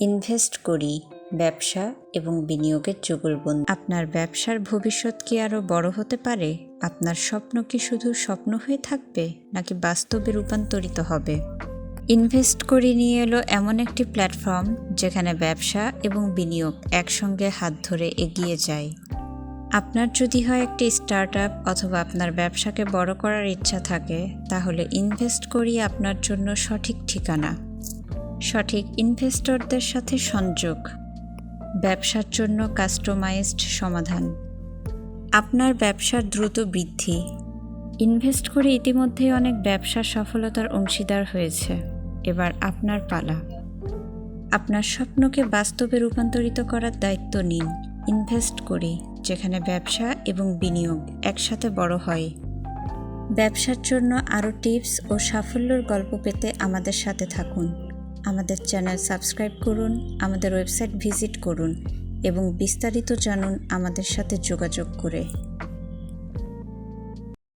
Invest করি ব্যবসা এবং বিনিয়োগের যুগলবন্দি আপনার ব্যবসার ভবিষ্যৎ কি আরও বড় হতে পারে? আপনার স্বপ্ন কি শুধু স্বপ্ন হয়ে থাকবে, নাকি বাস্তবে রূপান্তরিত হবে? ইনভেস্ট করি নিয়ে এলো এমন একটি প্ল্যাটফর্ম যেখানে ব্যবসা এবং বিনিয়োগ একসঙ্গে হাত ধরে এগিয়ে যায়। আপনার যদি হয় একটি স্টার্ট আপ অথবা আপনার ব্যবসাকে বড় করার ইচ্ছা থাকে, তাহলে ইনভেস্ট করি আপনার জন্য সঠিক ঠিকানা। সঠিক ইনভেস্টরদের সাথে সংযোগ। ব্যবসার জন্য কাস্টমাইজড সমাধান। আপনার ব্যবসার দ্রুত বৃদ্ধি। ইনভেস্ট করে ইতিমধ্যেই অনেক ব্যবসার সফলতার অংশীদার হয়েছে। এবার আপনার পালা। আপনার স্বপ্নকে বাস্তবে রূপান্তরিত করার দায়িত্ব নিন। ইনভেস্ট করি, যেখানে ব্যবসা এবং বিনিয়োগ একসাথে বড় হয়। ব্যবসার জন্য আরও টিপস ও সাফল্যের গল্প পেতে আমাদের সাথে থাকুন। আমাদের চ্যানেল সাবস্ক্রাইব করুন, আমাদের ওয়েবসাইট ভিজিট করুন এবং বিস্তারিত জানুন আমাদের সাথে যোগাযোগ করে।